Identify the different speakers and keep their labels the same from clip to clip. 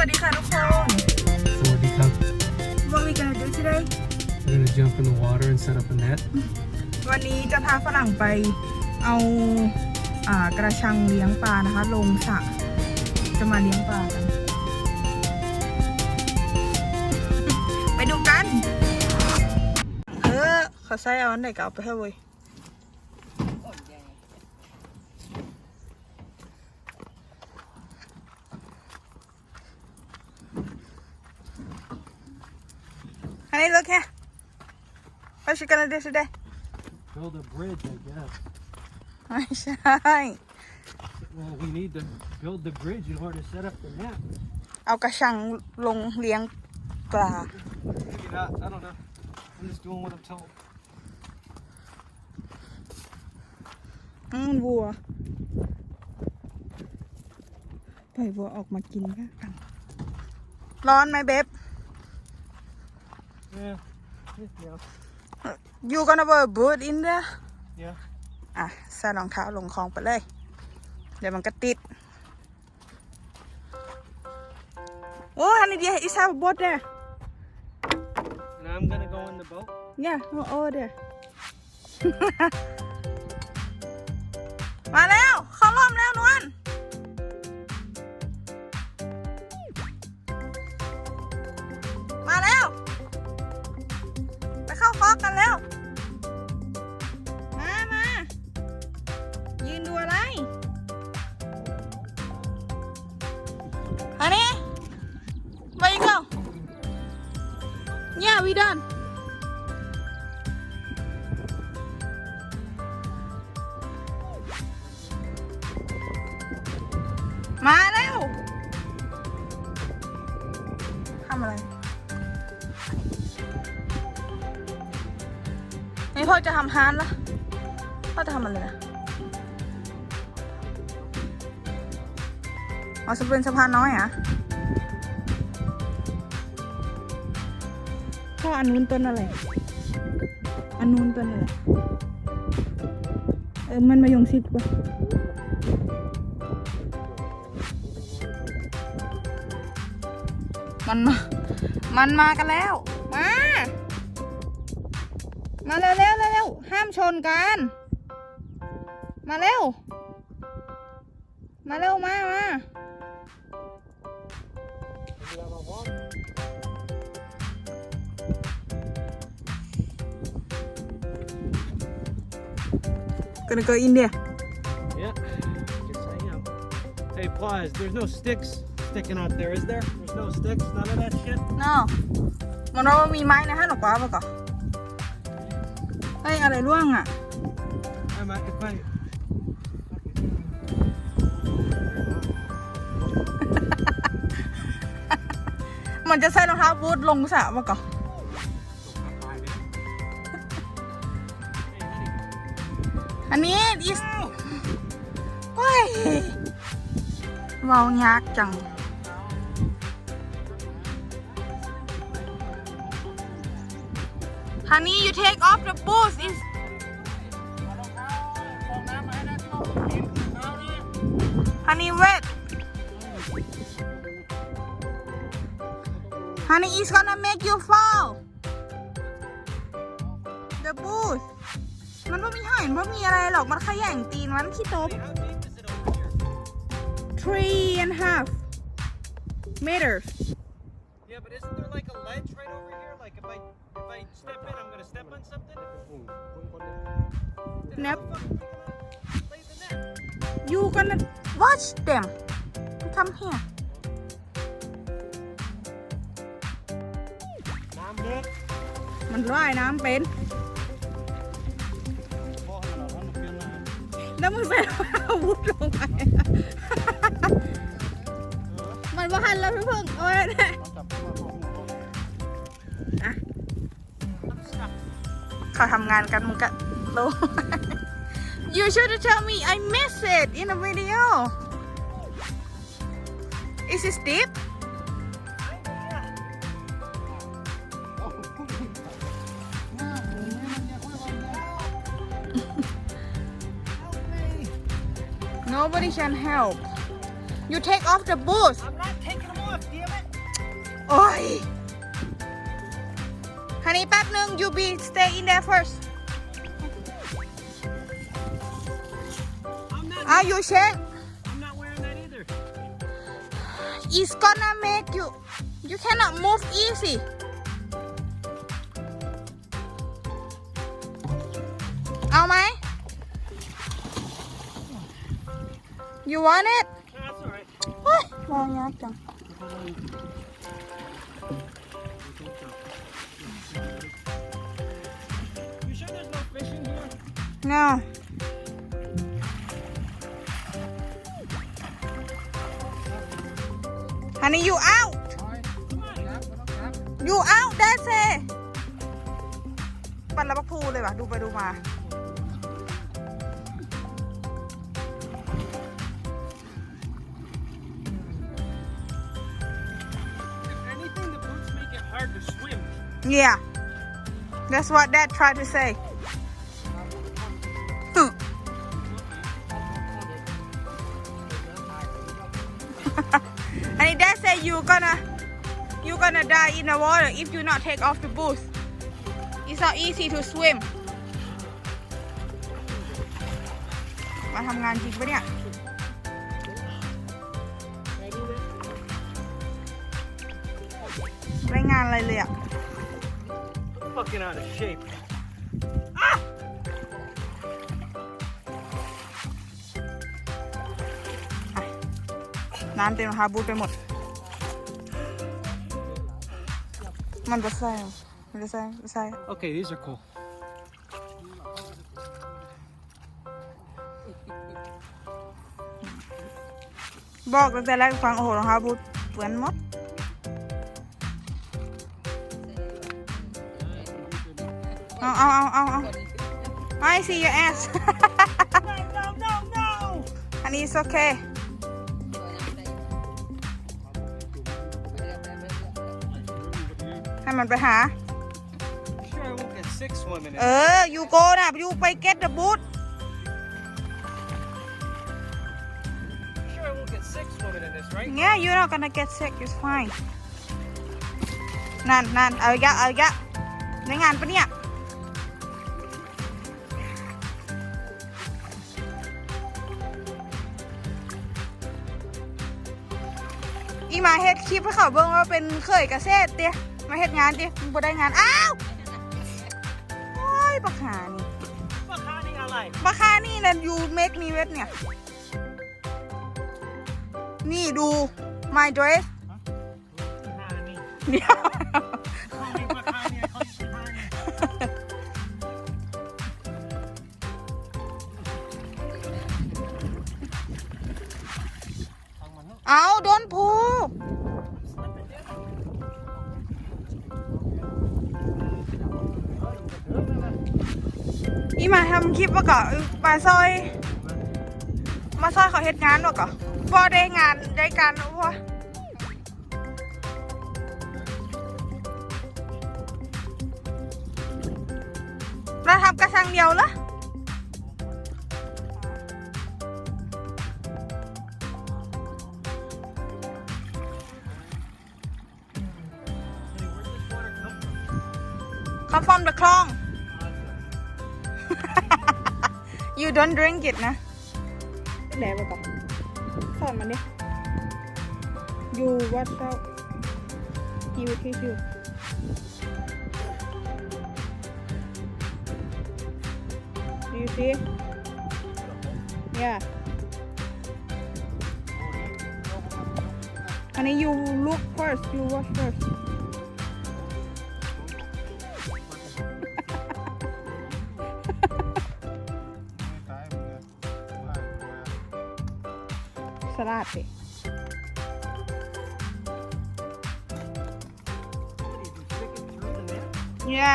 Speaker 1: วัสดีค่ะทุกคนสวัสดีครับ What we gonna do today
Speaker 2: We're gonna jump in the water and set up a net.
Speaker 1: วันนี้จะพาฝรั่งไปเอาอ่ากระชังเลี้ยงปลานะคะ ลงสระจะมาเลี้ยงปลากัน ไปดูกันเออเขาใส่ออันไหนก็เอาไปให้เว้ย Hey, look here. What you gonna do today?
Speaker 2: Build a bridge, I guess.
Speaker 1: w u n s h i n e
Speaker 2: Well, we need to build the bridge in order to set up the net.
Speaker 1: เอากระชังลงเลี้ยงปลา I m
Speaker 2: just doing what I'm told.
Speaker 1: อืมวัวปล่อยวัวออกมากินก็ันร้อนไหมเบบ Yeah. yeah. You gonna wear a boot in there? Yeah. อ่ะใส่รองเท้าลงคลองไปเลยเดี๋ยวมันก็ติดโอ้อันนี้เดียวอีซาบดเนี่ย
Speaker 2: And I'm gonna go in the boat.
Speaker 1: Yeah, go over there. มาแล้วเข้าร่มแล้วนวลาฟอกคกันแล้ว มามา ยืนดูอะไรอันนี้ไปอีกแล้วเนี่ย วีดอนานละเราจะทำอะไรนะอ๋อจะเป็นสะพานน้อยอ่ะข้าอันนู้นต้นอะไรอันนู้นต้นอะไรเออมันมายงชิดปะมันมามันมากันแล้วมาเร็วเร็วเห้ามชนกัน มาเร็ว มาเร็วมา มาก n a go in there Yeah, yes I
Speaker 2: am. Hey, pause. There's no sticks sticking out there, is there? There's no sticks, none of that shit.
Speaker 1: No. มันเรามีไม้นะฮะหนูกว่าปก่อเอ้ยอะไรร่วงอ่ะไม่มาจะไปมันจะใส่รองเท้าบูทลงสระมาก่อนอันนี้อีสว้ายเมายากจัง Honey you take off the boots is h ันนี w a i t h ันนี i is gonna make you fall the boots มันไม่มีหายมันไม่มีอะไรหรอกมันขย่งตีนมันขี้ตบ three and half meters
Speaker 2: Yeah, but isn't there like a ledge right over here? Like if I s
Speaker 1: n a e p You gonna watch them come here. น้ำกมันว่ายน้ำเป็นแล้วมึงใส่อาวุธลงไปมันว่าหันแล้วพี่เพิ่งโอ้ยเอาจัเ้ You should tell me I miss it in a video Is it deep? Nobody can help. You take off the boots.
Speaker 2: I'm not taking them off, damn it. Oi!
Speaker 1: nung you be stay in there first Are you sure? I'm not wearing that either it's gonna make you you cannot move easy Ao mày? You want it? No,
Speaker 2: that's alright.
Speaker 1: now. Honey, you out. You out, that's it. ปันละพักพูเลยว่ะดูไปดูมา Yeah. That's what Dad tried to say. and it does say you gonna you gonna die in the water if you not take off the boots it's not easy to swim มาทำงานจริงปะเนี่ยไม่งานอะไรเลยอะ
Speaker 2: fucking out of shape
Speaker 1: น้ำเต็มรองเท้าบูทไปหมดมันจะใส่มันจะใส่ใส่ Okay, these are cool. Bọc được lại khoảng hồ nó hao bút quấn mất. Ow, ow, ow, ow, ow. I see your ass. no, no, no, no. And it's okay. ให้มันไปหา เอออยู่โกนะอยู่ไปเก็ตเดอะบูธเนี่ย you're not gonna get sick it's fine นั่น นั่น เอาอย่าเอาอย่าในงานปะเนี่ย อีมาเฮ็ดคลิปให้เขาเบิ่งว่าเป็นเคยกระเซ็ดเตี้ยมาเฮ็ดงานดิมึงบ่ได้งาน อ้าว โอ้ยบักหานี่
Speaker 2: ป่าค่านี่ อะไร
Speaker 1: บักหานี่นั่นยูเมกมีเวทเนี่ย นี่ ดู my dress นี่เดี๋ยวคลิป่าก่อมาซอย มาซอยเขาเฮ็ดงานว่าก่อพอได้งานได้การว่าเราทำกระชังเดียวเหรอ don't drink it นะแดดไปก่อนสอนมันดิ you what out you you you ดูสิเนี่ยอันนี้ you look first you watch first ราชสิเนี่ย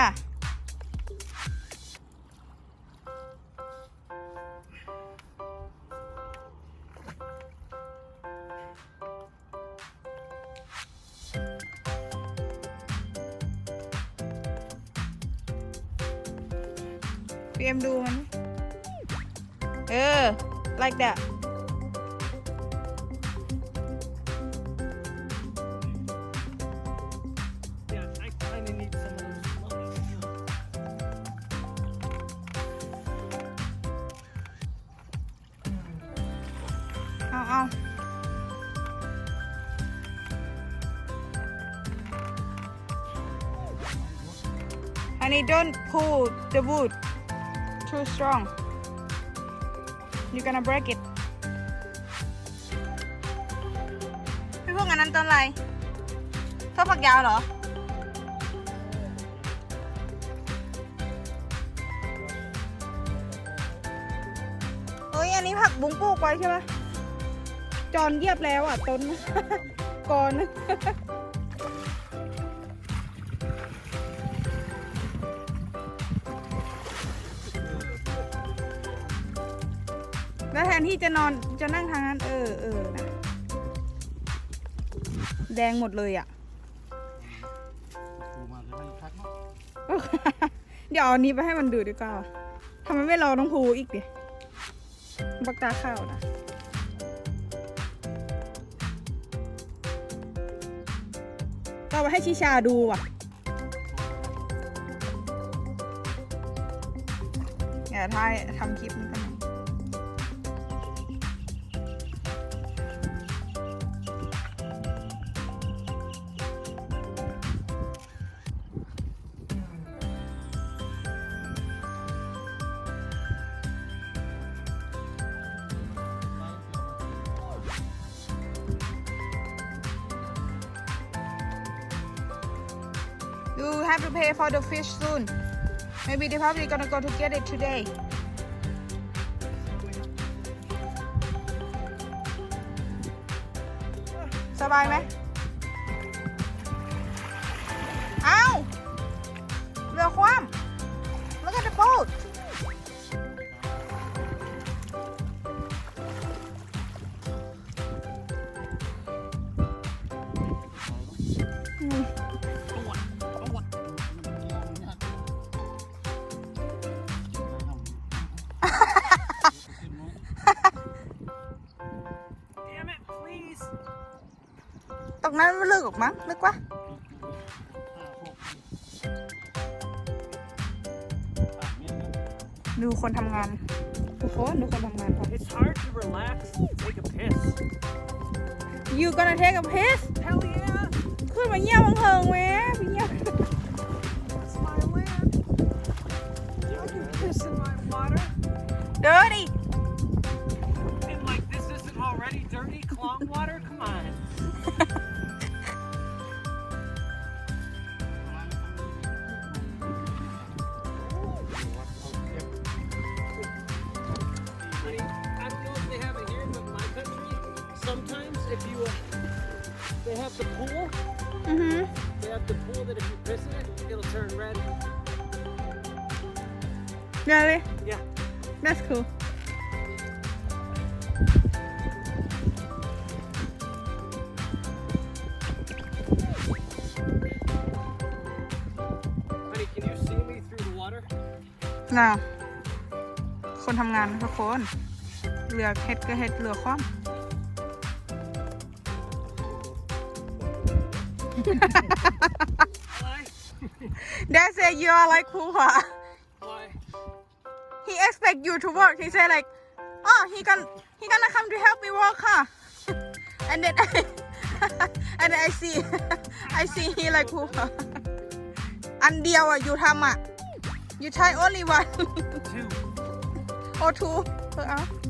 Speaker 1: เตรียมดูมันเออ like that honey don't pull the wood too strong you're gonna break it พี่พวกงันนั้นต้นอะไรต้นผักยาวเหรอเฮ้ยอันนี้ผักบุ้งปลูกไว้ใช่ไหมจอนเยียบแล้วอ่ะต้นก่อนแล้วแทนที่จะนอนจะนั่งทางนั้นเออเออนะแดงหมดเลยอ่ะ่เะเดี๋ยวเอาอันนี้ไปให้มันดูดีกว่าทำไมไม่รอน้องภูอีกดิบักตาข้าวนะเราไปให้ชิชาดูว่ะอย่าทายทำคลิปนี้กัน You have to pay for the fish soon. Maybe they are probably gonna go to get it today. Sao ลิกหรอกมั้งลึกวะดูคนทำงานทุกคนดูคนทำงานครับ It's hard to relax and take a piss You gonna take a piss Hell yeah ขึ้นมาเยี่ยมบังเฮิงเว้ยเยี่ยม That's my land I can piss in my water Dirty
Speaker 2: And like this isn't already dirty clong water Come on
Speaker 1: Really? Yeah. That's cool. Honey, can you see me through the water? น่าคนทำงานทุกคนเรือเฮ็ดก็เฮ็ดเรือคว่ำ That's it you are like cool huh? expect you to work he said like oh he can he gonna come to help me work huh and then I, and then I see I see he like who อันเดียวอ่ะอยู่ทำอ่ะ you try only one two or two เออเอ